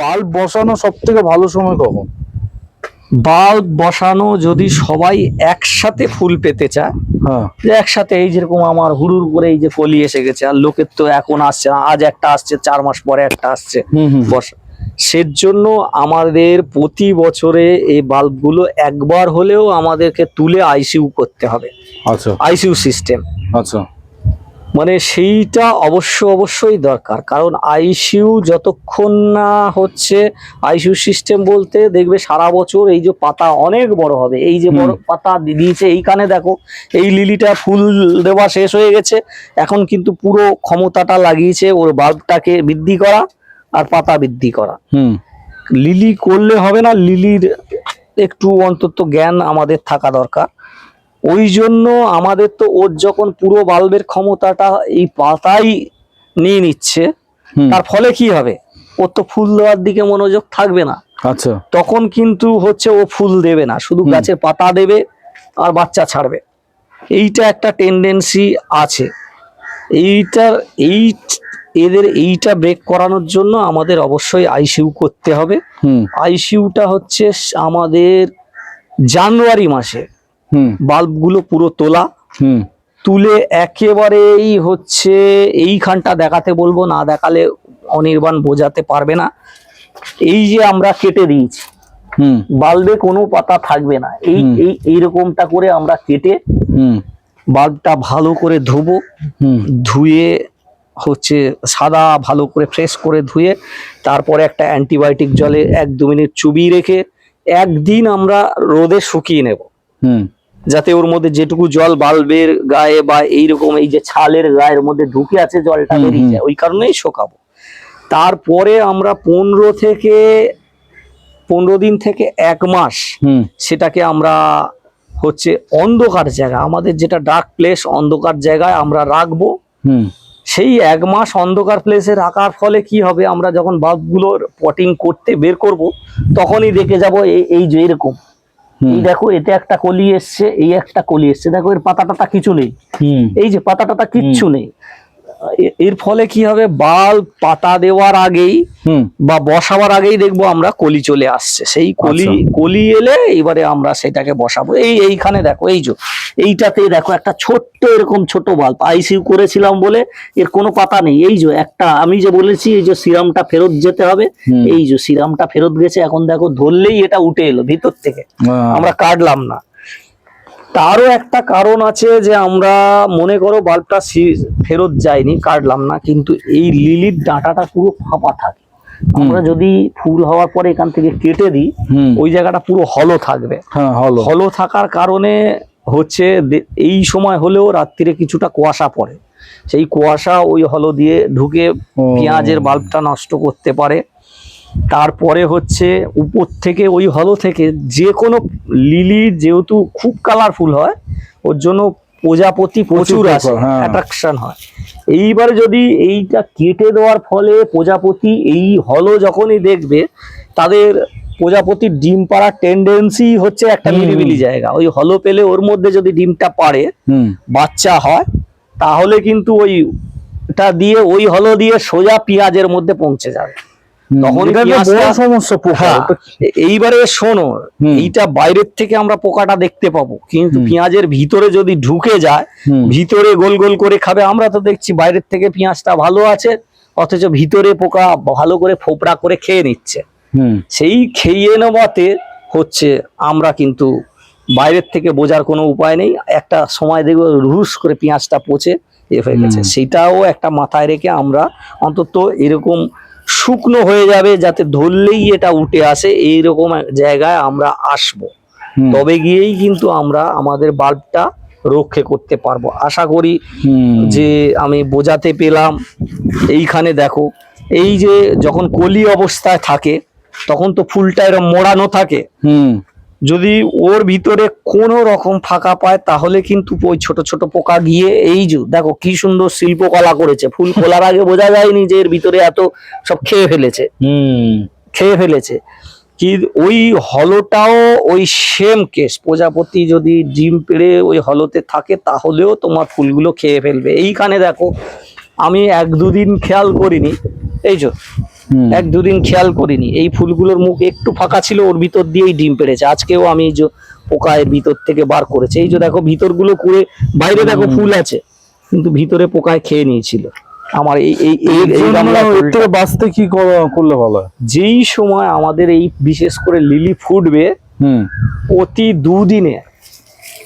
Bulb বসানো সব থেকে ভালো সময় কখন? বাল্ব বসানো যদি সবাই একসাথে ফুল পেতে চায় হ্যাঁ। একসাথে এই যেরকম আমার হুড়ুর করে এই যে কলি এসে গেছে আর লোকের তো এখন আসছে না আজ একটা আসছে চার মাস পরে একটা আসছে হুম হুম। বর্ষা সেজন্য আমাদের প্রতি বছরে এই বাল্বগুলো একবার হলেও আমাদেরকে তুলে আইসিইউ করতে হবে। আইসিইউ সিস্টেম আচ্ছা। মানে সেইটা অবশ্য অবশ্যই দরকার। কারণ আইসিইউ যতক্ষণ না হচ্ছে আইসিইউ সিস্টেম বলতে দেখবে সারা বছর এই যে পাতা অনেক বড় হবে। এই যে বড় পাতা দিয়েছে এইখানে দেখো এই লিলিটা ফুল দেওয়া শেষ হয়ে গেছে। এখন কিন্তু পুরো ক্ষমতাটা লাগিয়েছে ওর বাল্বটাকে বৃদ্ধি করা আর পাতা বৃদ্ধি করা। হুম। লিলি করলে হবে না লিলির একটু অন্তত জ্ঞান আমাদের থাকা দরকার। ওই জন্য আমাদের তো ওর যখন পুরো বাল্বের ক্ষমতাটা এই পাতাই নিয়ে নিচ্ছে তার ফলে কি হবে? ওর তো ফুল দেওয়ার দিকে মনোযোগ থাকবে না। আচ্ছা। তখন কিন্তু হচ্ছে ও ফুল দেবে না শুধু। গাছের পাতা দেবে আর বাচ্চা ছাড়বে। এইটা একটা টেন্ডেন্সি আছে। এইটার এই এদের এইটা ব্রেক করানোর জন্য আমাদের অবশ্যই আইসিইউ করতে হবে। হুম। আইসিইউটা হচ্ছে আমাদের জানুয়ারি মাসে বাল্বগুলো পুরো তোলা। হুম। তুলে একেবারেই হচ্ছে এইখানটা দেখাতে বলব না দেখালে অনির্বাণ বোঝাতে পারবে না। এই যে আমরা কেটে দিয়েছি হুম। বাল্বে কোনো পাতা থাকবে না। এই। এই এইরকমটা করে আমরা কেটে হুম। বাল্বটা ভালো করে ধুবো। হুম। ধুয়ে হচ্ছে সাদা ভালো করে ফ্রেশ করে ধুয়ে তারপরে একটা অ্যান্টিবায়োটিক জলে এক দু মিনিট চুবিয়ে রেখে একদিন আমরা রোদে শুকিয়ে নেব। হুম। যাতে ওর মধ্যে যেটুকু জল বাল্বের গায়ে বা এইরকম এই যে ছালের গায়ের মধ্যে ঢুকে আছে জলটা বেরিয়ে যায় ওই কারণেই শোকাবো। তারপরে আমরা পনেরো থেকে পনেরো দিন থেকে এক মাস হুম। সেটাকে আমরা হচ্ছে অন্ধকার জায়গা আমাদের যেটা ডার্ক প্লেস অন্ধকার জায়গায় আমরা রাখব। হুম। সেই এক মাস অন্ধকার প্লেসে রাখার ফলে কি হবে আমরা যখন বাল্বগুলোর পটিং করতে বের করব তখনই দেখে যাব এই এই যে এরকম। এই দেখো এতে একটা কলি এসছে এই একটা কলি এসছে। দেখো এর পাতা টাতা কিছু নেই। এই যে পাতা টাতা কিচ্ছু নেই। এর ফলে কি হবে? বাল্ব পাতা দেওয়ার আগেই বা বসাবার আগেই দেখব আমরা কলি চলে আসছে। সেই কলি আচ্ছা। কলি এলে এবারে আমরা সেটাকে বসাবো। এই এইখানে দেখো এই যে এইটাতে দেখো একটা ছোট্ট এরকম ছোট বাল্ব। আইসিইউ করেছিলাম বলে এর কোনো পাতা নেই। এই যে একটা আমি যে বলেছি এই যে সিরামটা ফেরত যেতে হবে। এই যে সিরামটা ফেরত গেছে এখন দেখো ধরলেই এটা উঠে এলো ভিতর থেকে। আমরা কাটলাম না। তারও একটা কারণ আছে যে আমরা মনে করো বাল্বটা ফেরত যায়নি কাটলাম না কিন্তু এই লিলির ডাঁটাটা পুরো ফাঁপা থাকে। আমরা যদি ফুল হওয়ার পরে এখান থেকে কেটে দিই ওই জায়গাটা পুরো হলো থাকবে। হ্যাঁ হলো। হলো থাকার কারণে হচ্ছে এই সময় হলেও রাত্রিরে কিছুটা কুয়াশা পড়ে। সেই কুয়াশা ওই হলো দিয়ে ঢুকে পেঁয়াজের বাল্বটা নষ্ট করতে পারে। তারপরে হচ্ছে উপর থেকে ওই হলো থেকে যে কোনো লিলির যেহেতু খুব কালারফুল হয় ওর জন্য প্রজাপতি প্রচুর আসে হ্যাঁ। অ্যাট্রাকশন হয়। এইবার যদি এইটা কেটে দেওয়ার ফলে প্রজাপতি এই হলো যখনই দেখবে তাদের প্রজাপতির ডিম পাড়ার টেন্ডেন্সি হচ্ছে একটা নিরিবিলি জায়গা। ওই হলো পেলে ওর মধ্যে যদি ডিমটা পারে বাচ্চা হয় তাহলে কিন্তু ওই টা দিয়ে ওই হলো দিয়ে সোজা পেঁয়াজের মধ্যে পৌঁছে যাবে। হ্যাঁ এইবারে শোনো। এইটা বাইরের থেকে আমরা পোকাটা দেখতে পাবো। কিন্তু পেঁয়াজের ভিতরে যদি ঢুকে যায় ভিতরে গোল গোল করে খাবে আমরা তো দেখছি বাইরের থেকে পেঁয়াজটা ভালো আছে অথচ ভিতরে পোকা ভালো করে ফোপড়া করে খেয়ে নিচ্ছে। সেই খেয়ে নেওয়াতে হচ্ছে আমরা কিন্তু বাইরের থেকে বোঝার কোনো উপায় নেই। একটা সময় দেখব রুস করে পেঁয়াজটা পচে এ হয়ে গেছে। সেটাও একটা মাথায় রেখে আমরা অন্তত এরকম শুকনো হয়ে যাবে যাতে ধরলেই এটা উঠে আসে। এইরকম জায়গায় আমরা আসব। তবে গিয়েই কিন্তু আমরা আমাদের বাল্বটা রক্ষে করতে পারব। আশা করি। যে আমি বোঝাতে পেলাম। এইখানে দেখো এই যে যখন কলি অবস্থায় থাকে তখন তো ফুলটা এরকম মোড়ানো থাকে। হুম। যদি ওর ভিতরে কোনো রকম ফাঁকা পায় তাহলে কিন্তু ওই ছোট ছোট পোকা গিয়ে এই যে দেখো কি সুন্দর শিল্পকলা করেছে। ফুল খোলার আগে বোঝা যায়নি যে এর ভিতরে এত সব খেয়ে ফেলেছে। খেয়ে ফেলেছে। কি ওই হলোটাও ওই সেম কেস। প্রজাপতি যদি ডিম পেড়ে ওই হলোতে থাকে তাহলেও তোমার ফুলগুলো খেয়ে ফেলবে। এইখানে দেখো আমি এক দুদিন খেয়াল করিনি। এই যে। এক দুদিন খেয়াল করিনি। এই ফুলগুলোর মুখ একটু ফাঁকা ছিল ওর ভিতর দিয়েই ডিম পেড়েছে। আজকেও আমি যে পোকা এর ভিতর থেকে বার করেছে। এই যে দেখো ভিতরগুলো কুড়ে বাইরে দেখো ফুল আছে কিন্তু ভিতরে পোকায় খেয়ে নিয়েছিল। আমার এই এই এই থেকে বাঁচতে কি করা- করলে ভালো যেই সময় আমাদের এই বিশেষ করে লিলি ফুটবে হুম। প্রতি দুদিনে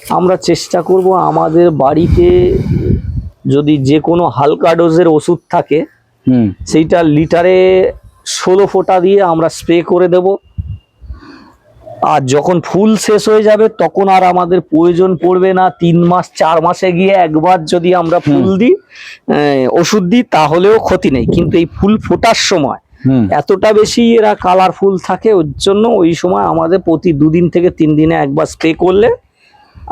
আমরা চেষ্টা করব আমাদের বাড়িতে যদি যে কোনো হালকা ডোজের ওষুধ থাকে সেইটা লিটারে ষোলো ফোঁটা দিয়ে আমরা স্প্রে করে দেব। আর যখন ফুল শেষ হয়ে যাবে তখন আর আমাদের প্রয়োজন পড়বে না। তিন মাস চার মাসে গিয়ে একবার যদি আমরা ফুল দিই ওষুধ দিই তাহলেও ক্ষতি নেই। কিন্তু এই ফুল ফোটার সময় এতটা বেশি এরা কালারফুল থাকে ওর জন্য ওই সময় আমাদের প্রতি দুদিন থেকে তিন দিনে একবার স্প্রে করলে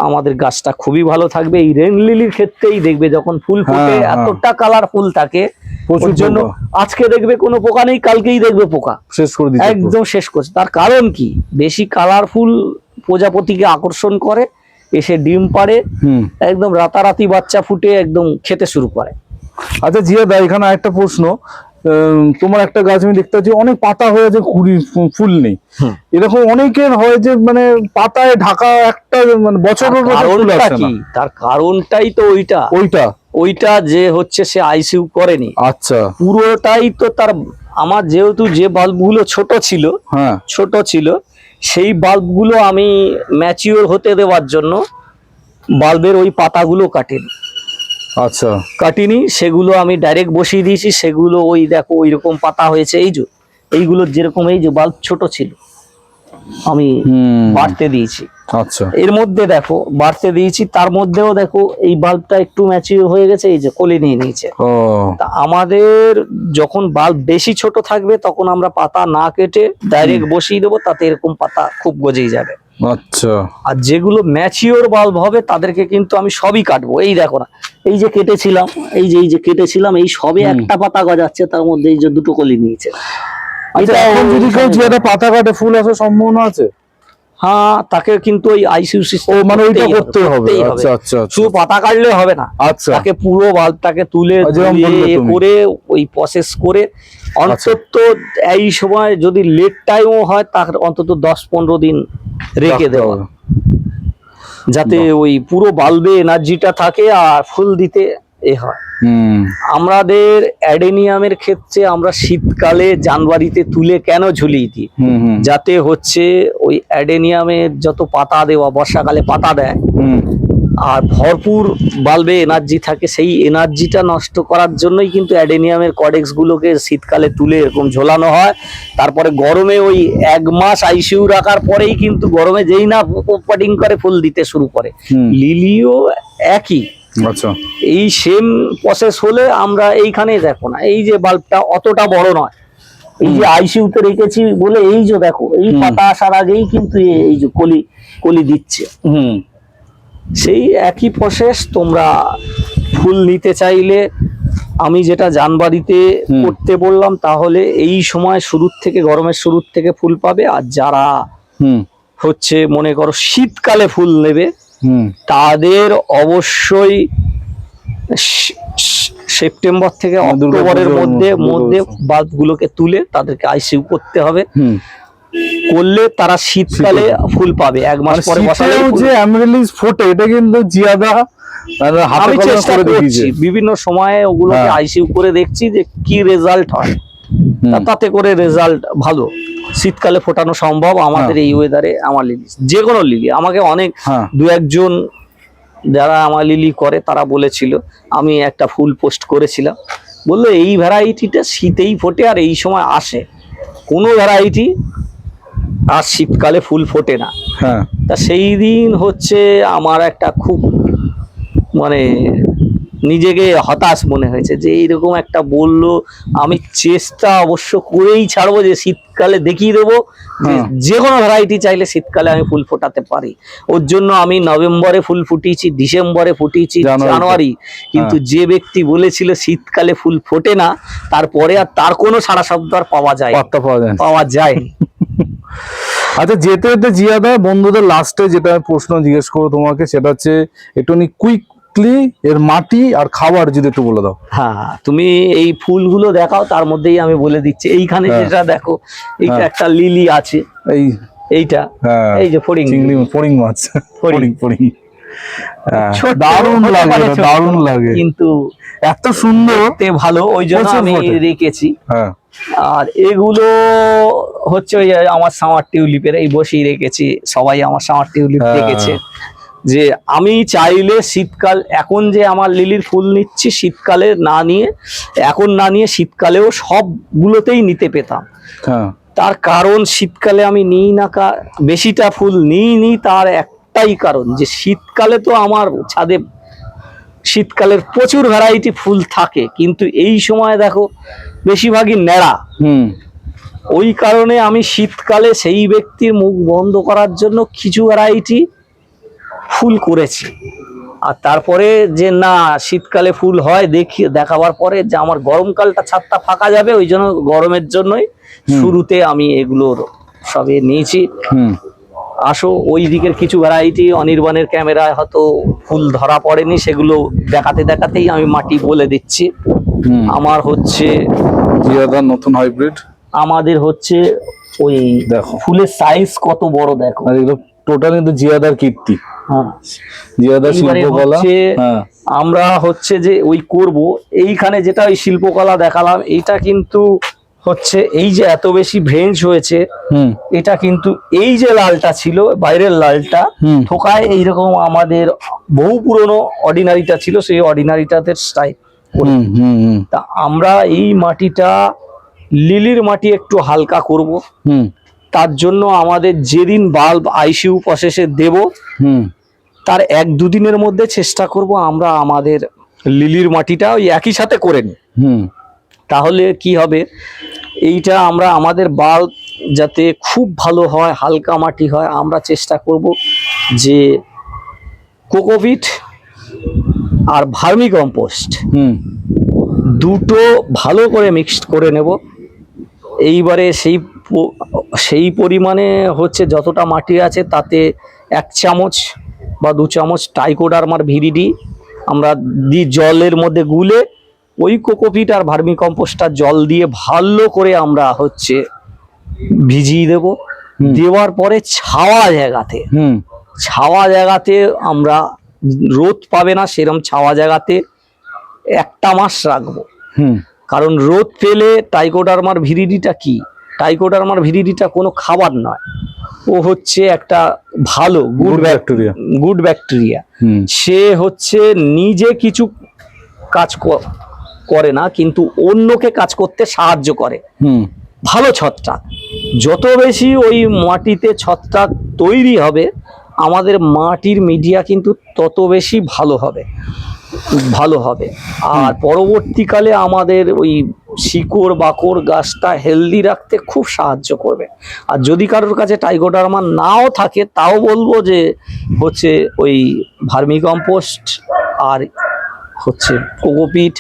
আমাদের গাছটা খুবই ভালো থাকবে। এই রেন লিলির ক্ষেত্রেই দেখবে যখন ফুল ফোটে হ্যাঁ, হ্যাঁ। এতটা কালারফুল থাকে। প্রচুর জন্য আজকে দেখবে কোনো পোকা নেই কালকেই দেখবে পোকা। শেষ করে দিচ্ছে একদম শেষ করছে। তার কারণ কি? বেশি কালারফুল প্রজাপতিকে আকর্ষণ করে এসে ডিম পাড়ে একদম রাতারাতি বাচ্চা ফুটে একদম খেতে শুরু করে। আচ্ছা জিয়া দা এখানে একটা প্রশ্ন। তোমার একটা গাছ আমি দেখতে পাচ্ছি অনেক পাতা হয়ে আছে কুড়ি ফুল নেই। এরকম অনেকের হয় যে মানে পাতায় ঢাকা একটা মানে বছরের তার কারণটাই তো ওইটা। ওইটা? ওইটা যে হচ্ছে সে আইসিউ করেনি। আচ্ছা। পুরোটাই তো তার আমার যেহেতু যে বাল্বগুলো ছোট ছিল হ্যাঁ। ছোট ছিল সেই বাল্বগুলো আমি ম্যাচিওর হতে দেওয়ার জন্য বাল্বের ওই পাতাগুলো কাটেনি। আচ্ছা। কাটিনি সেগুলো আমি ডাইরেক্ট বসিয়ে দিয়েছি সেগুলো ওই দেখো ওই রকম পাতা হয়েছে এই যে এইগুলো যেরকম এই যে বাল্ব ছোট ছিল আমি বাড়তে দিয়েছি। আচ্ছা। এর মধ্যে দেখো বাড়তে দিয়েছি তার মধ্যেও দেখো এই বাল্বটা একটু ম্যাচিওর হয়ে গেছে এই যে কোলে নিয়ে নিয়েছে। ও। তা আমাদের যখন বাল্ব বেশি ছোট থাকবে তখন আমরা পাতা না কেটে ডাইরেক্ট বসিয়ে দেবো তাতে এরকম পাতা খুব গজেই যাবে। আচ্ছা। আর যেগুলো ম্যাচিওর বাল্ব হবে তাদেরকে কিন্তু আমি সবই কাটবো। এই দেখো না এই যে কেটেছিলাম এই যে এই যে কেটেছিলাম এই সবে একটা পাতা গজাচ্ছে তার মধ্যে এই যে দুটো কলি নিয়েছে। আচ্ছা এখন যদি কেউ ওই- পাতা কাটে ফুল আসার সম্ভাবনা আছে? হ্যাঁ তাকে কিন্তু ওই আইসিউ ও সিস্টেম মানে ওইটা করতে হবে আচ্ছা আচ্ছা আচ্ছা। শুধু পাতা কাটলে হবে না। আচ্ছা। তাকে পুরো বাল্বটাকে তুলে। করে ওই প্রসেস করে অন্তত এই সময় যদি লেট টাইমও হয় তার অন্তত দশ পনেরো দিন রেখে দেওয়া। যাতে ওই পুরো বাল্বে এনার্জিটা থাকে আর ফুল দিতে এ হয়। আমাদের অ্যাডেনিয়ামের ক্ষেত্রে আমরা শীতকালে জানুয়ারিতে তুলে কেন ঝুলিয়ে দিই? যাতে হচ্ছে ওই অ্যাডেনিয়ামের যত পাতা দেওয়া বর্ষাকালে পাতা দেয় আর ভরপুর বাল্বে এনার্জি থাকে সেই এনার্জিটা নষ্ট করার জন্যই কিন্তু অ্যাডেনিয়ামের কডেক্স গুলোকে শীতকালে তুলে এরকম ঝোলানো হয়। তারপরে গরমে ওই এক মাস আইসিউ রাখার পরেই কিন্তু গরমে যেই না পটিং করে ফুল দিতে শুরু করে। লিলিও একই। আচ্ছা। এই সেম প্রসেস হলে আমরা এইখানে দেখো না এই যে বাল্বটা অতটা বড় নয়। এই যে আইসিউতে রেখেছি বলে এই যে দেখো এই। পাতা আসার আগেই কিন্তু এই যে কলি কলি দিচ্ছে। হুম। সেই একই প্রসেস তোমরা ফুল নিতে চাইলে। আমি যেটা জানবাড়িতে করতে বললাম তাহলে এই সময় শুরুর থেকে গরমের শুরুর থেকে ফুল পাবে। আর যারা হচ্ছে মনে করো শীতকালে ফুল নেবে তাদের অবশ্যই সেপ্টেম্বর থেকে অক্টোবরের মধ্যে মধ্যে। বাল্বগুলোকে তুলে তাদেরকে আইসিউ করতে হবে। হুম। করলে তারা শীতকালে ফুল পাবে। এক মাস পরে বসালে যে অ্যামরিলিস ফোটে এটা কিন্তু জিয়াদা আমি চেষ্টা করছি বিভিন্ন সময়ে ওগুলোকে হ্যাঁ। আইসিউ করে দেখছি যে কি রেজাল্ট হয়। তাতে করে রেজাল্ট ভালো। শীতকালে ফোটানো সম্ভব আমাদের এই ওয়েদারে আমার লিলি যে কোনো লিলি আমাকে অনেক হ্যাঁ। দু একজন যারা আমার লিলি করে তারা বলেছিল আমি একটা ফুল পোস্ট করেছিলাম। বলল এই ভ্যারাইটিটা শীতেই ফোটে আর এই সময় আসে। কোনো ভ্যারাইটি আর শীতকালে ফুল ফোটে না। হ্যাঁ। তা সেই দিন হচ্ছে আমার একটা খুব মানে নিজেকে হতাশ মনে হয়েছে যে এইরকম একটা বলল আমি চেষ্টা অবশ্য করেই ছাড়বো যে শীতকালে দেখিয়ে দেবো যে হ্যাঁ। কোনো ভ্যারাইটি চাইলে শীতকালে আমি ফুল ফোটাতে পারি। ওর জন্য আমি নভেম্বরে ফুল ফুটিয়েছি ডিসেম্বরে ফুটিয়েছি। জানুয়ারি। কিন্তু যে ব্যক্তি বলেছিল শীতকালে ফুল ফোটে না তারপরে আর তার কোনো সারা শব্দ আর পাওয়া যায় পাওয়া যায় পাওয়া যায়নি। আচ্ছা যেতে যেতে জিয়াদা বন্ধুদের লাস্টে যেটা আমি প্রশ্ন জিজ্ঞেস করব তোমাকে সেটা হচ্ছে একটুখানি কুইক এক্স্যাক্টলি এর মাটি আর খাবার যদি একটু বলে দাও। হ্যাঁ তুমি এই ফুলগুলো দেখাও তার মধ্যেই আমি বলে দিচ্ছি। এইখানে হ্যাঁ। যেটা দেখো এইটা হ্যাঁ। একটা লিলি আছে। এই এইটা হ্যাঁ এই যে ফড়িং। চিংড়ি ফড়িং মাছ। ফড়িং। ফড়িং হ্যাঁ, দারুণ লাগে দারুণ লাগে। কিন্তু এত সুন্দর ভালো ওই জন্য আমি। রেখেছি। হ্যাঁ। আর এগুলো হচ্ছে ওই আমার সামার টিউলিপের এই বসেই রেখেছি সবাই আমার সামার টিউলিপ হ্যাঁ। দেখেছে। যে আমি চাইলে শীতকাল এখন যে আমার লিলির ফুল নিচ্ছি শীতকালে না নিয়ে এখন না নিয়ে শীতকালেও সবগুলোতেই নিতে পেতাম। হ্যাঁ। তার কারণ শীতকালে আমি নিই না কা বেশিটা ফুল নিই নি তার একটাই কারণ যে শীতকালে তো আমার ছাদে শীতকালের প্রচুর ভ্যারাইটি ফুল থাকে কিন্তু এই সময় দেখো বেশিরভাগই ন্যাড়া। হুম। ওই কারণে আমি শীতকালে সেই ব্যক্তির মুখ বন্ধ করার জন্য কিছু ভ্যারাইটি ফুল করেছি। আর তারপরে যে না শীতকালে ফুল হয় দেখি দেখাবার পরে যে আমার গরমকালটা ছাদটা ফাঁকা যাবে ওই জন্য গরমের জন্যই শুরুতে আমি এগুলোর সবে নিয়েছি। হুম। আসো ওই দিকের কিছু ভ্যারাইটি অনির্বাণের ক্যামেরায় হয়তো ফুল ধরা পড়েনি সেগুলো দেখাতে দেখাতেই আমি মাটি বলে দিচ্ছি। আমার হচ্ছে জিয়াদার নতুন হাইব্রিড আমাদের হচ্ছে ওই দেখো। ফুলের সাইজ কত বড় দেখো। টোটাল কিন্তু জিয়াদার কীর্তি। হ্যাঁ। জিয়াদার এইবারে শিল্পকলা হ্যাঁ। আমরা হচ্ছে যে ওই করব। এইখানে যেটা ওই শিল্পকলা দেখালাম এইটা কিন্তু হচ্ছে এই যে এত বেশি ভ্রেঞ্জ হয়েছে হুম। এটা কিন্তু এই যে লালটা ছিল বাইরের লালটা থোকায় এইরকম আমাদের বহু পুরনো অর্ডিনারিটা ছিল সেই অর্ডিনারিটাতে স্টাইল হুম হুম হুম। তা আমরা এই মাটিটা লিলির মাটি একটু হালকা করব। হুম। তার জন্য আমাদের যেদিন বাল্ব আইসিউ প্রসেসে দেব হুম। তার এক দুদিনের মধ্যে চেষ্টা করব আমরা আমাদের লিলির মাটিটা ওই একই সাথে করে নিই। হুম। তাহলে কি হবে? এইটা আমরা আমাদের বাল্ব যাতে খুব ভালো হয় হালকা মাটি হয় আমরা চেষ্টা করব যে কোকোভিট আর ভার্মি কম্পোস্ট হুম। দুটো ভালো করে মিক্সড করে নেব। এইবারে সেই সেই পরিমাণে হচ্ছে যতটা মাটি আছে তাতে এক চামচ বা দু চামচ টাইকোডারমার ভিরিডি আমরা দি জলের মধ্যে গুলে ওই কোকোপিট আর ভার্মি কম্পোস্টটা জল দিয়ে ভালো করে আমরা হচ্ছে ভিজিয়ে দেব। দেওয়ার পরে ছাওয়া জায়গাতে ছাওয়া জায়গাতে আমরা রোদ পাবে না সেরম ছাওয়া জায়গাতে একটা মাস রাখব। কারণ রোদ পেলে টাইকোডারমার ভিরিডিটা কি? টাইকোডারমার ভিরিডিটা কোনো খাবার নয়। ও হচ্ছে একটা ভালো গুড ব্যাকটেরিয়া গুড ব্যাকটেরিয়া সে হচ্ছে নিজে কিছু কাজ করে না কিন্তু অন্যকে কাজ করতে সাহায্য করে। ভালো ছত্রাক। যত বেশি ওই মাটিতে ছত্রাক তৈরি হবে আমাদের মাটির মিডিয়া কিন্তু তত বেশি ভালো হবে। ভালো হবে। আর পরবর্তীকালে আমাদের ওই শিকড় বাকড় গাছটা হেলদি রাখতে খুব সাহায্য করবে। আর যদি কারোর কাছে টাইগোডারমা নাও থাকে তাও বলব যে হচ্ছে ওই ভার্মিকম্পোস্ট আর হচ্ছে কোকোপিট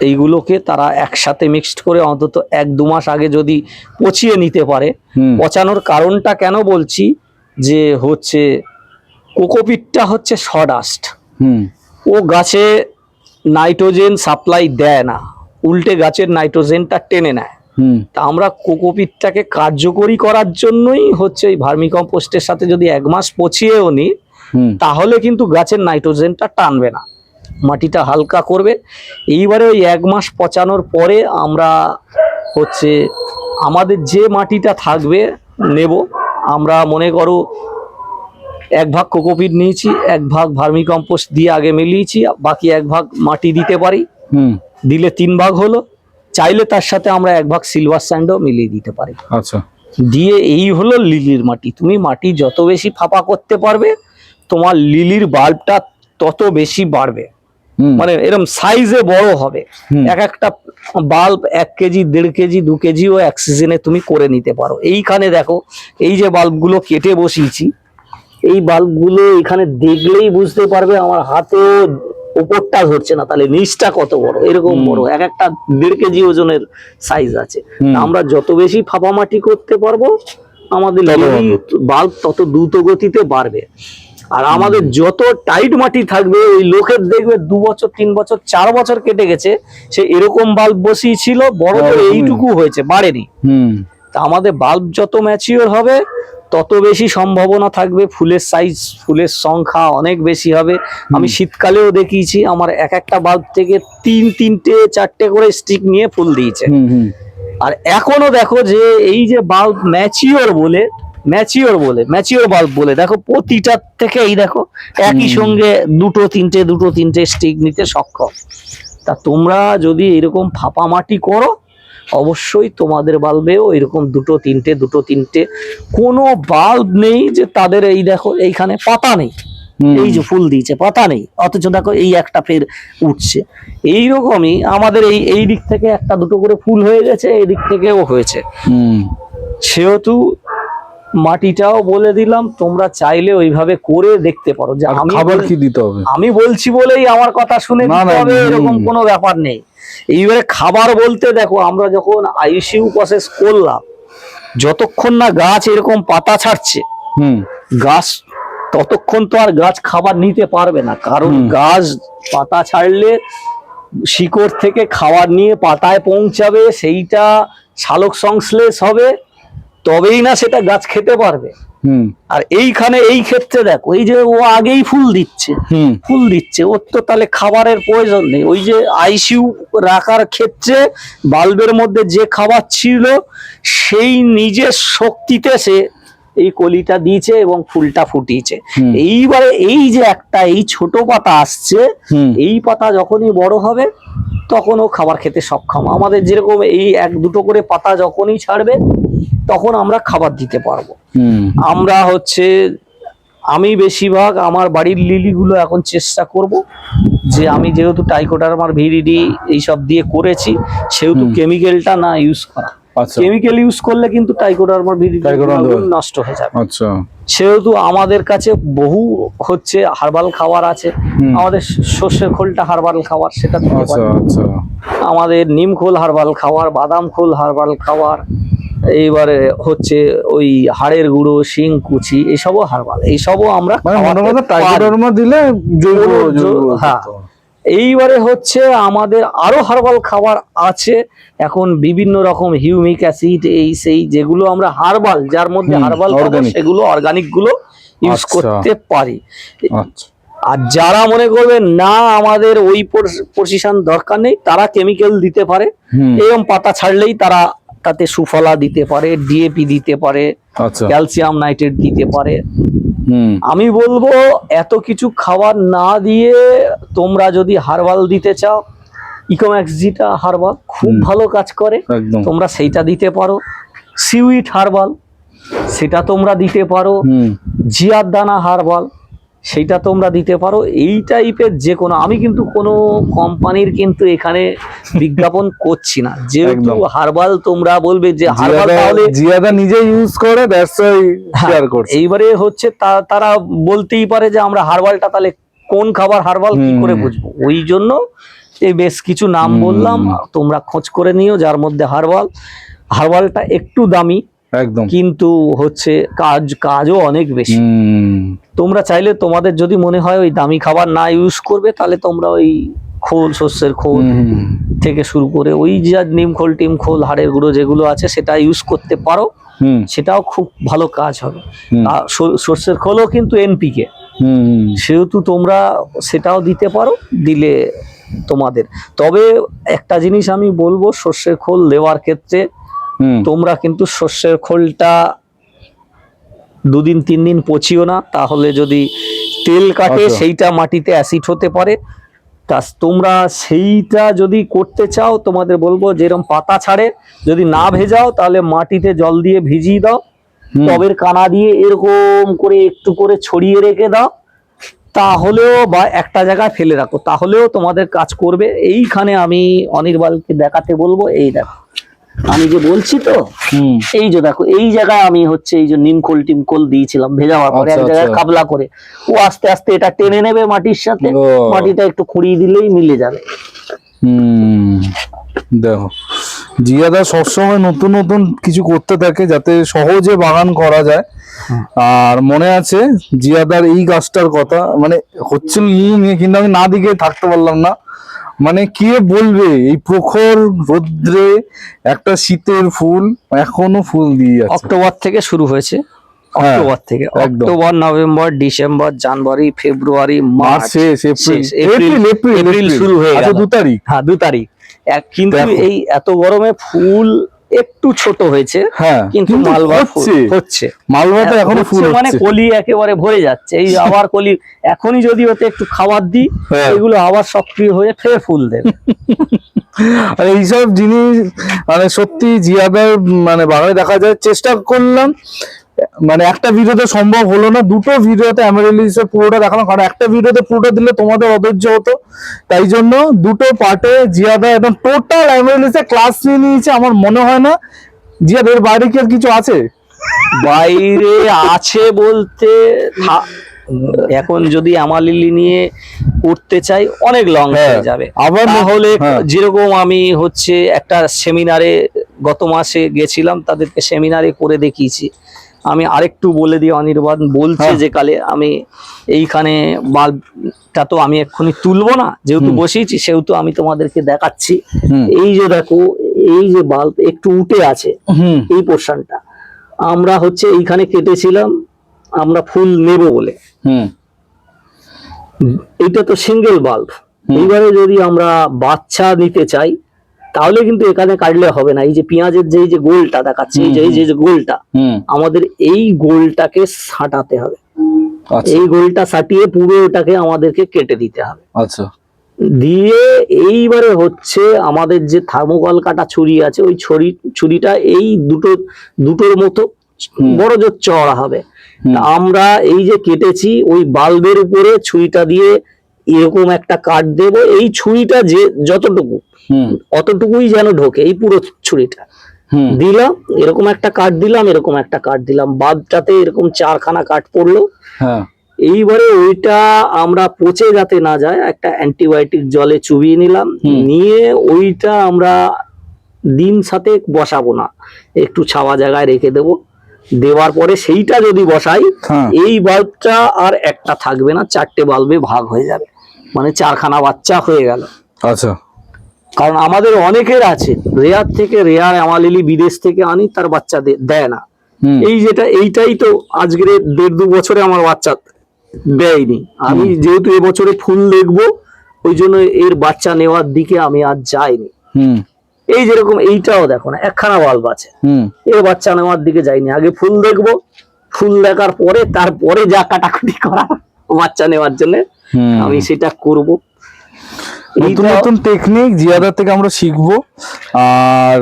এইগুলোকে তারা একসাথে মিক্সড করে অন্তত এক দু মাস আগে যদি পচিয়ে নিতে পারে। পচানোর কারণটা কেন বলছি যে হচ্ছে কোকোপিটটা হচ্ছে সডাস্ট ও গাছে নাইট্রোজেন সাপ্লাই দেয় না। উল্টে গাছের নাইট্রোজেনটা টেনে নেয়। তা আমরা কোকোপিটটাকে কার্যকরী করার জন্যই হচ্ছে এই ভার্মি কম্পোস্টের সাথে যদি এক মাস পচিয়েও নিই হুম। তাহলে কিন্তু গাছের নাইট্রোজেনটা টানবে না। মাটিটা হালকা করবে। এইবারে ওই এক মাস পচানোর পরে আমরা হচ্ছে আমাদের যে মাটিটা থাকবে নেব আমরা মনে করো এক ভাগ কোকোপিট নিয়েছি এক ভাগ ভার্মি কম্পোস্ট দিয়ে আগে মিলিয়েছি বাকি এক ভাগ মাটি দিতে পারি। হুম। দিলে তিন ভাগ হলো চাইলে তার সাথে আমরা এক ভাগ সিলভার স্যান্ডও মিলিয়ে দিতে পারি। আচ্ছা। দিয়ে এই হলো লিলির মাটি। তুমি মাটি যত বেশি ফাঁপা করতে পারবে তোমার লিলির বাল্বটা তত বেশি বাড়বে। মানে এরকম সাইজে বড় হবে। এক একটা বাল্ব এক কেজি দেড় কেজি দু কেজিও এক সিজনে তুমি করে নিতে পারো। এইখানে দেখো এই যে বাল্বগুলো কেটে বসিয়েছি এই বাল্বগুলো এখানে দেখলেই বুঝতে পারবে আমার হাতে উপরটা ধরছে না তাহলে নিচটা কত বড়? এরকম বড়। এক একটা দেড় কেজি ওজনের সাইজ আছে। আমরা যত বেশি ফাঁপামাটি করতে পারব আমাদের বাল্ব তত দ্রুত গতিতে বাড়বে। আর আমাদের যত টাইট মাটি থাকবে ওই লোকের দেখবে দু বছর তিন বছর চার বছর কেটে গেছে। সে এরকম বাল্ব বসিয়েছিল বড় করে এইটুকু হয়েছে বাড়েনি। হুম। তা আমাদের বাল্ব যত ম্যাচিওর হবে তত বেশি সম্ভাবনা থাকবে ফুলের সাইজ ফুলের সংখ্যা অনেক বেশি হবে। আমি শীতকালেও দেখিয়েছি আমার এক একটা বাল্ব থেকে তিন তিনটে চারটে করে স্টিক নিয়ে ফুল দিয়েছে। আর এখনও দেখো যে এই যে বাল্ব ম্যাচিওর বলে ম্যাচিওর বলে ম্যাচিওর বাল্ব বলে। দেখো প্রতিটার থেকে এই দেখো একই সঙ্গে দুটো তিনটে দুটো তিনটে স্টিক নিতে সক্ষম। তা তোমরা যদি এরকম ফাঁপা মাটি করো অবশ্যই তোমাদের বাল্বেও এরকম দুটো তিনটে দুটো তিনটে কোনো বাল্ব নেই যে তাদের এই দেখো এইখানে পাতা নেই। এই যে ফুল দিয়েছে পাতা নেই। অথচ দেখো এই একটা ফের উঠছে। এইরকমই আমাদের এই এই দিক থেকে একটা দুটো করে ফুল হয়ে গেছে এই দিক থেকেও হয়েছে। হুম। সেহেতু মাটিটাও বলে দিলাম তোমরা চাইলে ওইভাবে করে দেখতে পারো। যে আমি খাবার কি দিতে হবে? আমি বলছি বলেই আমার কথা শুনে দিতে হবে এরকম কোনো ব্যাপার নেই। এইবারে খাবার বলতে দেখো আমরা যখন আইসিইউ প্রসেস করলাম যতক্ষণ না গাছ এরকম পাতা ছাড়ছে হুম। গাছ ততক্ষণ তো আর গাছ খাবার নিতে পারবে না কারণ গাছ পাতা ছাড়লে শিকড় থেকে খাবার নিয়ে পাতায় পৌঁছাবে সেইটা শালক সংশ্লেষ হবে তবেই না সেটা গাছ খেতে পারবে। হুম। আর এইখানে এই ক্ষেত্রে দেখো এই যে ও আগেই ফুল দিচ্ছে। হুম। ফুল দিচ্ছে ওর তো তাহলে খাবারের প্রয়োজন নেই। ওই যে আইসিউ রাখার ক্ষেত্রে বাল্বের মধ্যে যে খাবার ছিল সেই নিজের শক্তিতে সে এই কলিটা দিয়েছে এবং ফুলটা ফুটিয়েছে। এইবারে এই যে একটা এই ছোট পাতা আসছে এই পাতা যখনই বড় হবে তখন ও খাবার খেতে সক্ষম। আমাদের যেরকম এই এক দুটো করে পাতা যখনই ছাড়বে তখন আমরা খাবার দিতে পারব। আমরা হচ্ছে আমি বেশিরভাগ আমার বাড়ির লিলিগুলো এখন চেষ্টা করব যে আমি যেহেতু টাইকোডার্মার ভিডিডি এইসব দিয়ে করেছি সেহেতু কেমিক্যালটা না ইউজ করা। কেমিক্যাল ইউজ করলে কিন্তু টাইকোডার্মার নষ্ট হয়ে যাবে। আচ্ছা। সেহেতু আমাদের কাছে বহু হচ্ছে হার্বাল খাবার আছে। আমাদের সর্ষের খোলটা হার্বাল খাবার সেটা আচ্ছা। আচ্ছা। আমাদের নিম খোল হার্বাল খাবার বাদাম খোল হার্বাল খাবার এইবারে হচ্ছে ওই হাড়ের গুঁড়ো শিং কুচি এসবও হারবাল এইসবও আমরা মানে দিলে হ্যাঁ। এইবারে হচ্ছে আমাদের আরও হার্বাল খাবার আছে। এখন বিভিন্ন রকম হিউমিক অ্যাসিড এই সেই যেগুলো আমরা হার্বাল যার মধ্যে হার্বাল সেগুলো অর্গানিকগুলো ইউজ আচ্ছা। করতে পারি। আচ্ছা। আর যারা মনে করবে না আমাদের ওই পজিশন দরকার নেই তারা কেমিক্যাল দিতে পারে। এরকম পাতা ছাড়লেই তারা তাতে সুফলা দিতে পারে ডিএপি দিতে পারে আচ্ছা। ক্যালসিয়াম নাইট্রেট দিতে পারে। হুম। আমি বলব এত কিছু খাবার না দিয়ে তোমরা যদি হারবাল দিতে চাও ইকোম্যাক্স জিটা হার্বাল খুব ভালো কাজ করে তোমরা সেইটা দিতে পারো। সিউইট হারবাল সেটা তোমরা দিতে পারো। জিয়ার দানা হার্বাল সেইটা তোমরা দিতে পারো। এই টাইপের যে কোনো আমি কিন্তু কোনো কোম্পানির কিন্তু এখানে বিজ্ঞাপন করছি না। যেহেতু। হার্বাল তোমরা বলবে যে হার্বাল তাহলে জিয়াদা নিজে ইউজ করে হ্যাঁ, শেয়ার করছে। এইবারে হচ্ছে তারা বলতেই পারে যে আমরা হার্বালটা তাহলে কোন খাবার হার্বাল কি করে বুঝব? ওই জন্য এই বেশ কিছু নাম বললাম। তোমরা খোঁজ করে নিও যার মধ্যে হার্বাল। হার্বালটা একটু দামি। একদম। কিন্তু হচ্ছে কাজ কাজও অনেক বেশি। তোমরা চাইলে তোমাদের যদি মনে হয় ওই দামি খাবার না ইউজ করবে তাহলে তোমরা ওই খোল শস্যের খোল থেকে শুরু করে ওই যা নিম খোল টিম খোল হাড়ের গুঁড়ো যেগুলো আছে সেটা ইউজ করতে পারো। সেটাও খুব ভালো কাজ হবে। সর্ষের খোলও কিন্তু এনপিকে সেহেতু তোমরা সেটাও দিতে পারো দিলে তোমাদের। তবে একটা জিনিস আমি বলব সর্ষের খোল দেওয়ার ক্ষেত্রে তোমরা কিন্তু সর্ষের খোলটা দুদিন তিন দিন পচিও না। তাহলে যদি তেল কাটে আচ্ছা। সেইটা মাটিতে অ্যাসিড হতে পারে। তা তোমরা সেইটা যদি করতে চাও তোমাদের বলব যেরকম পাতা ছাড়ে যদি না ভেজাও তাহলে মাটিতে জল দিয়ে ভিজিয়ে দাও। টবের কানা দিয়ে এরকম করে একটু করে ছড়িয়ে রেখে দাও। তাহলেও বা একটা জায়গায় ফেলে রাখো। তাহলেও তোমাদের কাজ করবে। এইখানে আমি অনির্বালকে দেখাতে বলব। এই দেখো। আমি যে বলছি তো এই যে দেখো এই জায়গায় আমি হচ্ছে এই যে নিমখোল টিমখোল দিয়েছিলাম ভেজা হওয়ার পরে এক আচ্ছা, জায়গায় আচ্ছা। কাবলা করে। ও আস্তে আস্তে এটা টেনে নেবে মাটির সাথে মাটিটা একটু খুঁড়িয়ে দিলেই মিলে যাবে। হুম দেখো। জিয়াদা সবসময় নতুন নতুন কিছু করতে থাকে যাতে সহজে বাগান করা যায়। আর মনে আছে জিয়াদার এই গাছটার কথা? মানে হচ্ছিল নিয়ে কিন্তু আমি না দিকে থাকতে পারলাম না। মানে কে বলবে? এই প্রখর রোদ্রে একটা শীতের ফুল এখনও ফুল দিয়ে অক্টোবর থেকে শুরু হয়েছে। হ্যাঁ, অক্টোবর থেকে। অক্টোবর নভেম্বর ডিসেম্বর জানুয়ারি ফেব্রুয়ারি মার্চ এপ্রিল এপ্রিল- শুরু হয়ে আচ্ছা গেল। দু তারিখ। হ্যাঁ দু তারিখ। কিন্তু এই এত গরমে ফুল একটু ছোট হয়েছে হ্যাঁ। কিন্তু মালবা হচ্ছে। মালবা মালবাটা এখনও ফুল মানে কলি একেবারে ভরে যাচ্ছে। এই আবার কলি এখনই যদি ওতে একটু খাবার দিই হ্যাঁ। এগুলো আবার সক্রিয় হয়ে ফের ফুল দেবে। আর এইসব জিনিস মানে সত্যি জিয়াদার মানে বাগানে দেখা যায় চেষ্টা করলাম মানে একটা ভিডিওতে সম্ভব হলো না দুটো ভিডিওতে অ্যামারেলিসের পুরোটা দেখানো কারণ একটা ভিডিওতে পুরোটা দিলে তোমাদের অধৈর্য হতো। তাই জন্য দুটো পার্টে জিয়াদা একদম টোটাল অ্যামারেলিসের ক্লাস নিয়ে নিয়েছে আমার মনে হয় না। জিয়াদের বাইরে কি আর কিছু আছে? বাইরে আছে বলতে এখন যদি আমালিলি নিয়ে উঠতে চাই অনেক লং হ্যাঁ, হয়ে যাবে। আবার ন- তাহলে হ্যাঁ। যেরকম আমি হচ্ছে একটা সেমিনারে গত মাসে গেছিলাম তাদেরকে সেমিনারে করে দেখিয়েছি। আমি আরেকটু বলে দিই অনির্বাণ বলছে হ্যাঁ। যে কালে আমি এইখানে বাল্বটা তো আমি এক্ষুনি তুলবো না যেহেতু। বসিয়েছি সেহেতু আমি তোমাদেরকে দেখাচ্ছি। এই যে দেখো এই যে বাল্ব একটু উঠে আছে এই পোর্শনটা। আমরা হচ্ছে এইখানে কেটেছিলাম আমরা ফুল নেব বলে। হুম। এইটা তো সিঙ্গেল বাল্ব। এইবারে যদি আমরা বাচ্চা নিতে চাই তাহলে কিন্তু এখানে কাটলে হবে না। এই যে পেঁয়াজের যে যে গোলটা দেখাচ্ছে এই যে এই যে- যে গোলটা আমাদের এই গোলটাকে সাঁটাতে হবে। আচ্ছা। এই গোলটা সাটিয়ে পুরো ওটাকে আমাদেরকে কেটে দিতে হবে। আচ্ছা। দিয়ে এইবারে হচ্ছে আমাদের যে থার্মোকল কাটা ছুরি আছে ওই ছুরি ছুরিটা এই দুটো দুটোর মতো বড় জোর চড়া হবে। আমরা এই যে কেটেছি ওই বাল্বের উপরে ছুরিটা দিয়ে এরকম একটা কাট দেব। এই ছুরিটা যে যতটুকু অতটুকুই যেন ঢোকে এই পুরো ছুরিটা। দিলাম এরকম একটা কাঠ দিলাম এরকম একটা কাট দিলাম। বাল্বটাতে এরকম চারখানা কাঠ পড়ল। হ্যাঁ। এইবারে ওইটা আমরা পচে যাতে না যায় একটা অ্যান্টিবায়োটিক জলে চুবিয়ে নিলাম। নিয়ে ওইটা আমরা দিন সাথে বসাবো না। একটু ছাওয়া জায়গায় রেখে দেব। দেওয়ার পরে সেইটা যদি বসাই হ্যাঁ। এই বাল্বটা আর একটা থাকবে না চারটে বাল্বে ভাগ হয়ে যাবে। মানে চারখানা বাচ্চা হয়ে গেল। আচ্ছা। কারণ আমাদের অনেকের আছে রেয়ার থেকে রেয়ার আমালিলি বিদেশ থেকে আনি তার বাচ্চা দেয় না। এই যেটা এইটাই তো আজকের দেড় দু বছরে আমার বাচ্চা দেয়নি। আমি যেহেতু এবছরে ফুল দেখব ওই জন্য এর বাচ্চা নেওয়ার দিকে আমি আর যাইনি। হুম। এই যেরকম এইটাও দেখো না একখানা বাল্ব আছে। হুম। এর বাচ্চা নেওয়ার দিকে যাইনি। আগে ফুল দেখব ফুল দেখার পরে তারপরে যা কাটাকুটি করা বাচ্চা নেওয়ার জন্য আমি সেটা করব। নতুন নতুন টেকনিক জিয়াদার থেকে আমরা শিখব। আর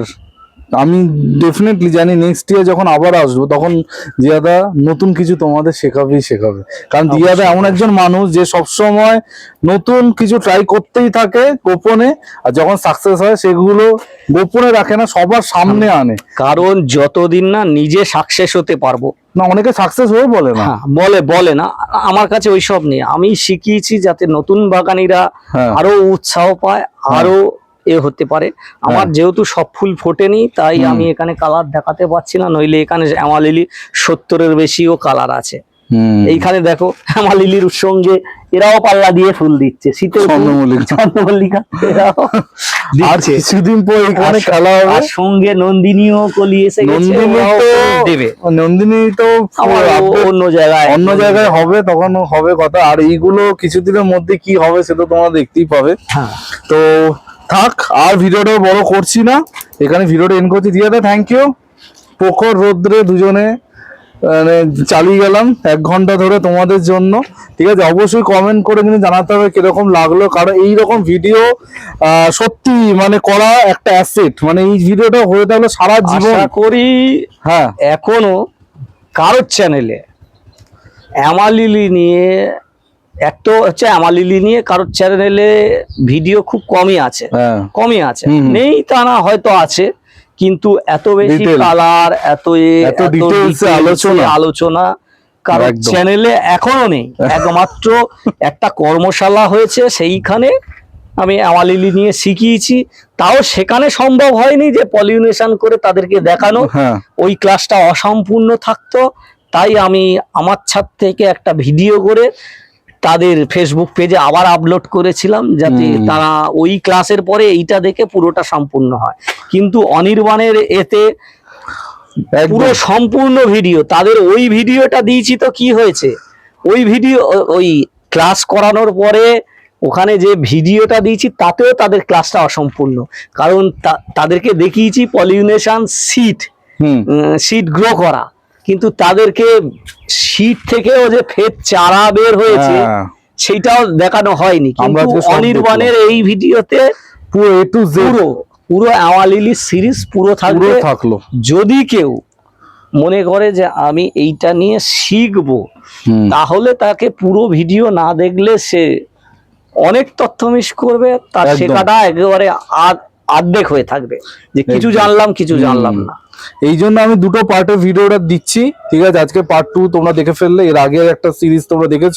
আমি ডেফিনেটলি জানি নেক্সট ইয়ার যখন আবার আসব তখন জিয়াদা নতুন কিছু তোমাদের শেখাবেই শেখাবে। কারণ জিয়াদা এমন একজন মানুষ যে সব সময় নতুন কিছু ট্রাই করতেই থাকে গোপনে আর যখন সাকসেস হয় সেগুলো গোপনে রাখে না সবার সামনে আনে। কারণ যতদিন না নিজে সাকসেস হতে পারব। না অনেকে সাকসেস হয়ে বলে না। হ্যাঁ বলে বলে না। আমার কাছে ওইসব নেই। আমি শিখিয়েছি যাতে নতুন বাগানিরা হ্যাঁ। আরও উৎসাহ পায় আরও এ হতে পারে। আমার যেহেতু সব ফুল ফোটেনি তাই আমি এখানে কালার দেখাতে পারছি না নইলে এখানে অ্যামালিলি সত্তরের বেশিও কালার আছে। এইখানে দেখো অ্যামালিলির সঙ্গে এরাও পাল্লা দিয়ে ফুল দিচ্ছে। শীতের চন্দ্রমল্লিকা। এরাও। আর কিছুদিন পর এখানে খেলা হবে। আর সঙ্গে নন্দিনীও কলি এসে দেবে। নন্দিনী তো অন্য জায়গায়। অন্য জায়গায় হবে তখন হবে কথা। আর এইগুলো কিছুদিনের মধ্যে কি হবে সেটা তোমরা দেখতেই পাবে। হ্যাঁ। তো থাক আর ভিডিওটা বড় করছি না। এখানে ভিডিওটা এন্ড করছি। দিয়ে দেয় থ্যাংক ইউ প্রখর রোদ্রে দুজনে মানে চালিয়ে গেলাম এক ঘণ্টা ধরে তোমাদের জন্য। ঠিক আছে অবশ্যই কমেন্ট করে কিন্তু জানাতে হবে কীরকম লাগল কারণ এই রকম ভিডিও সত্যি মানে করা একটা অ্যাসেট মানে এই ভিডিওটা হয়ে থাকলে সারা জীবন। করি হ্যাঁ। এখনও কারোর চ্যানেলে অ্যামালিলি নিয়ে এক তো হচ্ছে অ্যামালিলি নিয়ে কারোর চ্যানেলে ভিডিও খুব কমই আছে। হ্যাঁ। কমই আছে। নেই তা না হয়তো আছে কিন্তু এত বেশি কালার এত এত আলোচনা। আলোচনা কারোর চ্যানেলে এখনও নেই। একমাত্র একটা কর্মশালা হয়েছে সেইখানে আমি অ্যাওয়ালিলি নিয়ে শিখিয়েছি। তাও সেখানে সম্ভব হয়নি যে পলিউনেশন করে তাদেরকে দেখানো। হ্যাঁ। ওই ক্লাসটা অসম্পূর্ণ থাকতো। তাই আমি আমার ছাদ থেকে একটা ভিডিও করে তাদের ফেসবুক পেজে আবার আপলোড করেছিলাম যাতে তারা ওই ক্লাসের পরে এইটা দেখে পুরোটা সম্পূর্ণ হয়। কিন্তু অনির্বাণের এতে পুরো সম্পূর্ণ ভিডিও তাদের ওই ভিডিওটা দিয়েছি তো কি হয়েছে? ওই ভিডিও ওই ক্লাস করানোর পরে ওখানে যে ভিডিওটা দিয়েছি তাতেও তাদের ক্লাসটা অসম্পূর্ণ। কারণ তাদেরকে দেখিয়েছি পলিউনেশন সিট সিট গ্রো করা। কিন্তু তাদেরকে সিট থেকেও যে ফের চারা বের হয়েছে সেটাও দেখানো হয়নি। কিন্তু অনির্বাণের এই ভিডিওতে পুরো এ টু পুরো পুরো অ্যাওয়ালিলি সিরিজ পুরো থাকবে। থাকল। যদি কেউ মনে করে যে আমি এইটা নিয়ে শিখব তাহলে তাকে পুরো ভিডিও না দেখলে সে অনেক তথ্য মিস করবে তার শেখাটা একেবারে আর্ধেক হয়ে থাকবে। যে কিছু জানলাম কিছু জানলাম না। এই জন্য আমি দুটো পার্টের ভিডিওটা দিচ্ছি, ঠিক আছে? আজকে পার্ট টু তোমরা দেখে ফেললে, এর আগে একটা সিরিজ তোমরা দেখেছ।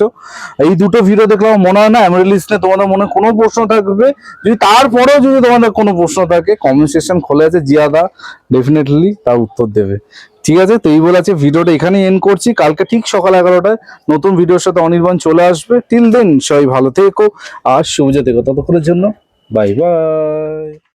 এই দুটো ভিডিও দেখলে আমার মনে হয় না অ্যামারেলিস্ট নিয়ে তোমাদের মনে কোনো প্রশ্ন থাকবে। যদি তারপরেও যদি তোমাদের কোনো প্রশ্ন থাকে কমেন্ট সেকশন খোলা আছে জিয়াদা ডেফিনেটলি তার উত্তর দেবে। ঠিক আছে? তো এই বলে আছে ভিডিওটা এখানে এন্ড করছি। কালকে ঠিক সকাল এগারোটায় নতুন ভিডিওর সাথে অনির্বাণ চলে আসবে। টিল দেন সবাই ভালো থেকো আর সুবিধা থেকো ততক্ষণের জন্য। Bye bye